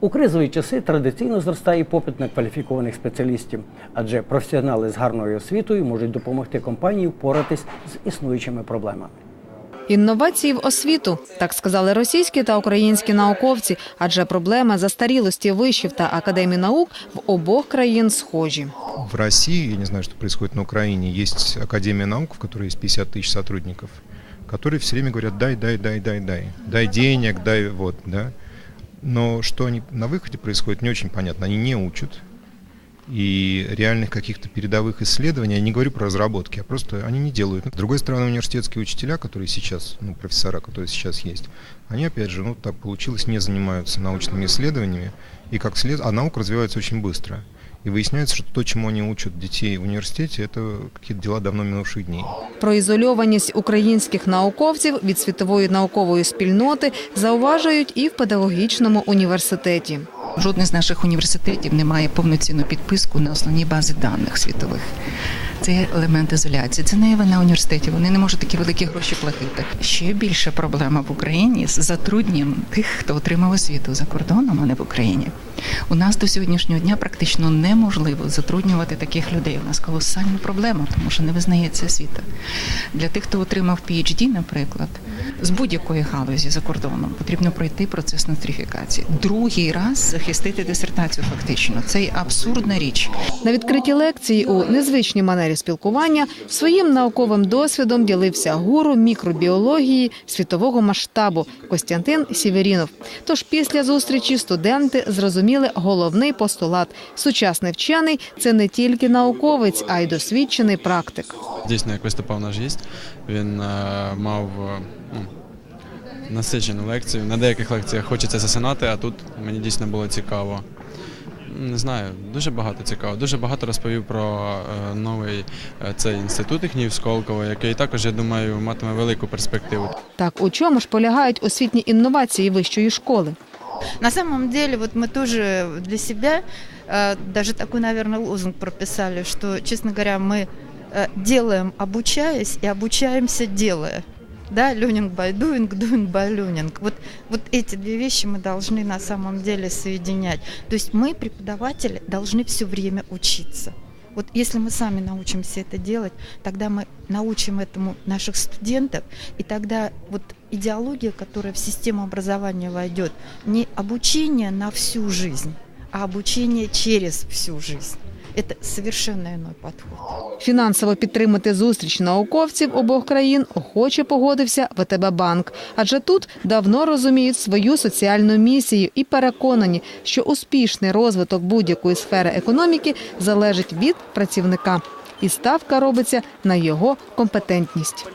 У кризові часи традиційно зростає попит на кваліфікованих спеціалістів, адже професіонали з гарною освітою можуть допомогти компанії впоратись з існуючими проблемами. Інновації в освіту, так сказали російські та українські науковці, адже проблеми застарілості вишів та академій наук в обох країн схожі. В России, я не знаю, что происходит на Украине, есть Академия наук, в которой есть 50 тысяч сотрудников, которые все время говорят дай, дай, дай, дай, дай, дай денег, дай вот, да. Но что они на выходе происходит, не очень понятно. Они не учат. И реальных каких-то передовых исследований, я не говорю про разработки, а просто они не делают. С другой стороны, университетские учителя, которые сейчас, ну, профессора, которые сейчас есть, они, опять же, ну, так получилось, не занимаются научными исследованиями, и как след... а наука развивается очень быстро. И выясняется, что то, чему они учат детей в университете, это какие-то дела давно минувших дней. Про ізольованість українських науковців від світової наукової спільноти зауважують і в педагогічному університеті. Жодний з наших університетів не має повноцінну підписку на основні бази даних світових. Це елемент ізоляції. Це не вина університетів. Вони не можуть такі великі гроші платити. Ще більша проблема в Україні з затрудненням тих, хто отримав освіту за кордоном, а не в Україні. У нас до сьогоднішнього дня практично неможливо затруднювати таких людей. У нас колосальна проблема, тому що не визнається освіта. Для тих, хто отримав PhD, наприклад, з будь-якої галузі за кордоном потрібно пройти процес нострифікації. Другий раз захистити дисертацію фактично. Це абсурдна річ. На відкритій лекції у незвичній манері спілкування своїм науковим досвідом ділився гуру мікробіології світового масштабу Костянтин Сіверінов. Тож після зустрічі студенти зрозуміли головний постулат: сучасний вчений це не тільки науковець, а й досвідчений практик. Дійсно, як виступав наш гість, він е, мав е, ну, насичену лекцію. На деяких лекціях хочеться засинати, а тут мені дійсно було цікаво. Не знаю, дуже багато цікаво. Дуже багато розповів про е, новий е, цей інститут їхній в Сколково, який також, я думаю, матиме велику перспективу. Так у чому ж полягають освітні інновації вищої школи? На самом деле, вот мы тоже для себя э, даже такой, наверное, лозунг прописали, что, честно говоря, мы э, делаем, обучаясь, и обучаемся, делая. Да, learning by doing, doing by learning. Вот, вот эти две вещи мы должны на самом деле соединять. То есть мы, преподаватели, должны все время учиться. Вот если мы сами научимся это делать, тогда мы научим этому наших студентов, и тогда вот идеология, которая в систему образования войдет, не обучение на всю жизнь, а обучение через всю жизнь. Это совершенно иной подход. Фінансово підтримати зустріч науковців обох країн охоче погодився ВТБ Банк, адже тут давно розуміють свою соціальну місію і переконані, що успішний розвиток будь-якої сфери економіки залежить від працівника, і ставка робиться на його компетентність.